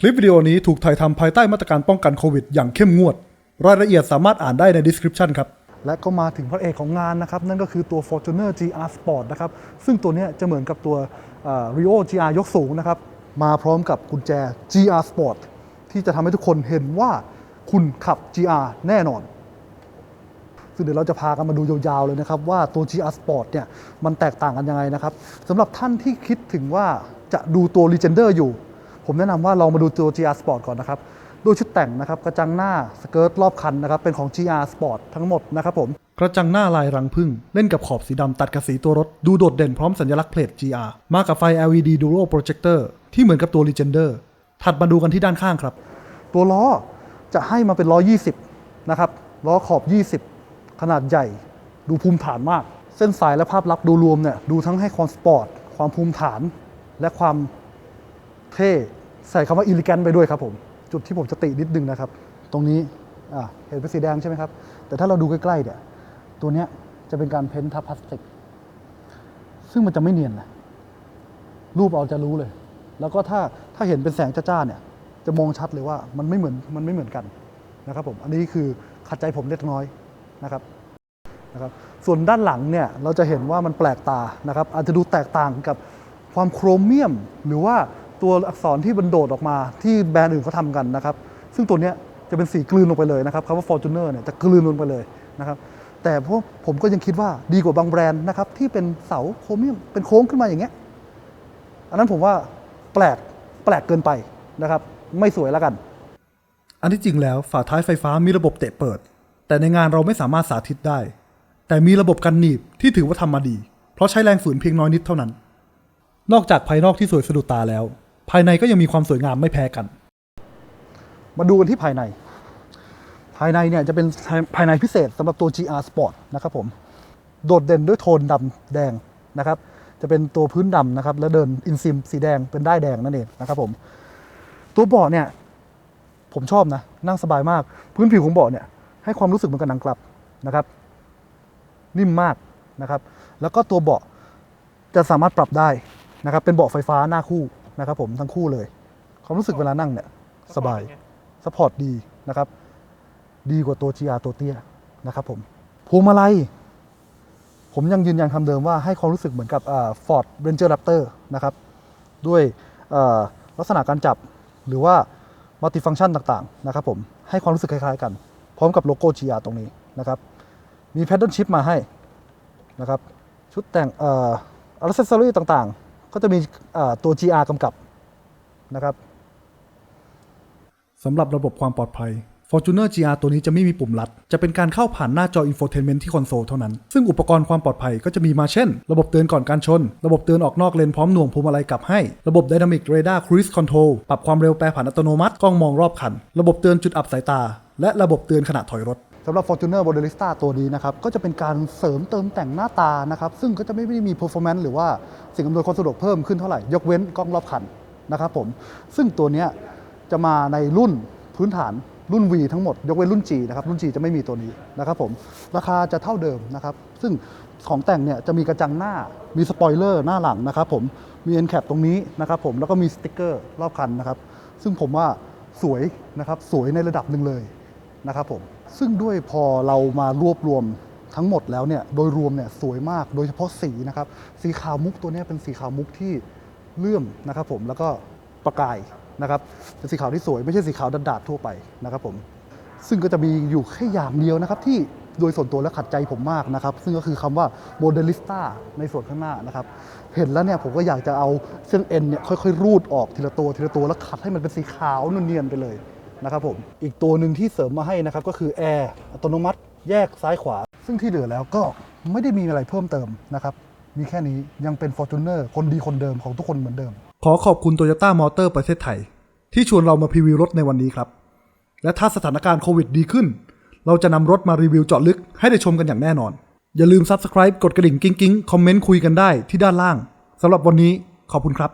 คลิปวิดีโอนี้ถูกถ่ายทำภายใต้มาตรการป้องกันโควิดอย่างเข้มงวด รายละเอียดสามารถอ่านได้ใน description ครับ และก็มาถึงพระเอกของงานนะครับ นั่นก็คือตัว Fortuner GR Sport นะครับ ซึ่งตัวเนี้ยจะเหมือนกับตัวเอ่อ Rio GR ยกสูงนะครับ มาพร้อมกับกุญแจ GR Sport ที่จะทำให้ทุกคนเห็นว่าคุณขับ GR แน่นอน ซึ่งเดี๋ยวเราจะพากันมาดูยาวๆเลยนะครับ ว่าตัว GR Sport เนี่ยมันแตกต่างกันยังไงนะครับสำหรับท่านที่คิดถึงว่าจะดูตัว Legender อยู่ ผมแนะนำว่าลองมาดูตัว GR Sport ก่อนนะครับด้วยชุดแต่งนะครับกระจังหน้าสเกิร์ตรอบคันนะครับเป็นของ GR Sport ทั้งหมดนะครับผมกระจังหน้าลายรังพึ่ง เล่นกับขอบสีดำตัดกับสีตัวรถ ดูโดดเด่นพร้อมสัญลักษณ์เพลท GR มากับไฟ LED Dual Projector ที่เหมือนกับตัว Legender ถัดมาดูกันที่ด้านข้างครับ ตัวล้อจะให้มาเป็นล้อ 20 นะครับ ล้อขอบ 20 ขนาดใหญ่ ดูภูมิฐานมาก เส้นสายและภาพลักษณ์ดูรวมเนี่ยดูทั้งให้ความสปอร์ต ความภูมิฐาน และความเท่ ใส่คำว่าอิลิแกนไปด้วยครับผม จุดที่ผมจะตินิดนึงนะครับ ตรงนี้เห็นเป็นสีแดงใช่ไหมครับ แต่ถ้าเราดูใกล้ๆเนี่ยตัวเนี้ยจะเป็นการเพ้นท์ทับพลาสติก ซึ่งมันจะไม่เนียนนะรูปเอาจะรู้เลย แล้วก็ถ้าถ้าเห็นเป็นแสงจ้าๆเนี่ย จะมองชัดเลยว่ามันไม่เหมือนมันไม่เหมือนกันนะครับผม อันนี้คือขัดใจผมเล็กน้อยนะครับนะครับ ส่วนด้านหลังเนี่ยเราจะเห็นว่ามันแปลกตานะครับ อาจจะดูแตกต่างกับความโครเมียมหรือว่า ตัวอักษรที่บันโดดออกมาที่แบรนด์อื่นเขาทำกันนะครับ ซึ่งตัวเนี้ยจะเป็นสีกลืนลงไปเลยนะครับคำว่า Fortuner เนี่ยจะกลืนลงไปเลยนะครับแต่พวกผมก็ยังคิดว่าดีกว่าบางแบรนด์นะครับที่เป็นเสาโครเมียมเป็นโค้งขึ้นมาอย่างเงี้ยอันนั้นผมว่าแปลกแปลกเกินไปนะครับ ไม่สวยแล้วกัน อันที่จริงแล้วฝาท้ายไฟฟ้ามีระบบเตะเปิด แต่ในงานเราไม่สามารถสาธิตได้ แต่มีระบบกันหนีบที่ถือว่าทำมาดี เพราะใช้แรงฝืนเพียงน้อยนิดเท่านั้น นอกจากภายนอกที่สวยสะดุดตาแล้ว ภายในก็ยังมีความสวยงามไม่แพ้กัน มาดูกันที่ภายใน ภายในเนี่ยจะเป็นภายในพิเศษสำหรับตัว GR Sport นะครับผม โดดเด่นด้วยโทนดำแดงนะครับ จะเป็นตัวพื้นดำนะครับ แล้วเดินอินซิมสีแดงเป็นได้ายแดงนั่นเองนะครับผม ตัวเบาะเนี่ยผมชอบนะ นั่งสบายมาก พื้นผิวของเบาะเนี่ยให้ความรู้สึกเหมือนกับหนังกลับนะครับ นิ่มมากนะครับ แล้วก็ตัวเบาะจะสามารถปรับได้นะครับ เป็นเบาะไฟฟ้าหน้าคู่ นะครับผมทั้งคู่เลย ความรู้สึกเวลานั่งเนี่ยสบายสปอร์ตดีนะครับ ดีกว่าตัว GR ตัวเตี้ยนะครับผมพวงมาลัยผมยังยืนยันคำเดิมว่าให้ความรู้สึกเหมือนกับฟอร์ดเรนเจอร์แรปเตอร์นะครับ ด้วยเอ่อลักษณะการจับหรือว่ามัลติฟัง c t ชันต่างๆนะครับผมให้ความรู้สึกคล้ายๆกัน พร้อมกับโลโก้ GR ตรงนี้นะครับ มีแพดเดิลชิพมาให้นะครับ ชุดแต่งเอ่ออัลเซสซอรี่ต่างๆ ก็จะมีตัว GR กำกับนะครับสำหรับระบบความปลอดภัย Fortuner GR ตัวนี้จะไม่มีปุ่มลัด จะเป็นการเข้าผ่านหน้าจอ infotainment ที่คอนโซลเท่านั้น ซึ่งอุปกรณ์ความปลอดภัยก็จะมีมาเช่น ระบบเตือนก่อนการชน ระบบเตือนออกนอกเลนพร้อมหน่วงพวงมาลัยกลับให้ ระบบ Dynamic Radar Cruise Control ปรับความเร็วแปรผันอัตโนมัติ กล้องมองรอบคัน ระบบเตือนจุดอับสายตา และระบบเตือนขณะถอยรถ สำหรับ Fortuner b o d e l i s t a ตัวนี้นะครับก็จะเป็นการเสริมเติมแต่งหน้าตานะครับซึ่งก็จะไม่ได้มี performance หรือว่าสิ่งอำนวยความสะดวกเพิ่มขึ้นเท่าไหร่ ยกเว้นกล้องรอบคันนะครับผมซึ่งตัวนี้จะมาในรุ่นพื้นฐานรุ่น V ทั้งหมด ยกเว้นรุ่น G นะครับรุ่น G จะไม่มีตัวนี้นะครับผมราคาจะเท่าเดิมนะครับซึ่งของแต่งเนี่ยจะมีกระจังหน้ามีสปอยเลอร์หน้าหลังนะครับผมมี end cap ตรงนี้นะครับผมแล้วก็มีสติ๊กเกอร์รอบคันนะครับซึ่งผมว่าสวยนะครับสวยในระดับหนึ่งเลยนะครับผม ซึ่งด้วยพอเรามารวบรวมทั้งหมดแล้วเนี่ยโดยรวมเนี่ยสวยมากโดยเฉพาะสีนะครับสีขาวมุกตัวนี้เป็นสีขาวมุกที่เลื่อมนะครับผมแล้วก็ประกายนะครับเป็นสีขาวที่สวยไม่ใช่สีขาวดัดดาดทั่วไปนะครับผมซึ่งก็จะมีอยู่แค่อย่างเดียวนะครับที่โดยส่วนตัวและขัดใจผมมากนะครับ ซึ่งก็คือคำว่าโมเดลิสต้าในส่วนข้างหน้านะครับ เห็นแล้วเนี่ยผมก็อยากจะเอาเส้นเอ็นเนี่ยค่อยๆ รูดออกทีละตัวทีละตัวแล้วขัดให้มันเป็นสีขาวนวลเนียนไปเลย นะครับผม อีกตัวหนึ่งที่เสริมมาให้นะครับก็คือแอร์อัตโนมัติแยกซ้ายขวา ซึ่งที่เหลือแล้วก็ไม่ได้มีอะไรเพิ่มเติมนะครับ มีแค่นี้ยังเป็น Fortuner คนดีคนเดิมของทุกคนเหมือนเดิม ขอขอบคุณ Toyota Motor ประเทศไทย ที่ชวนเรามาพรีวิวรถในวันนี้ครับ และถ้าสถานการณ์โควิดดีขึ้น เราจะนำรถมารีวิวเจาะลึกให้ได้ชมกันอย่างแน่นอน อย่าลืม Subscribe กดกระดิ่งกิ้งกิ้งคอมเมนต์คุยกันได้ที่ด้านล่างสำหรับวันนี้ขอบคุณครับ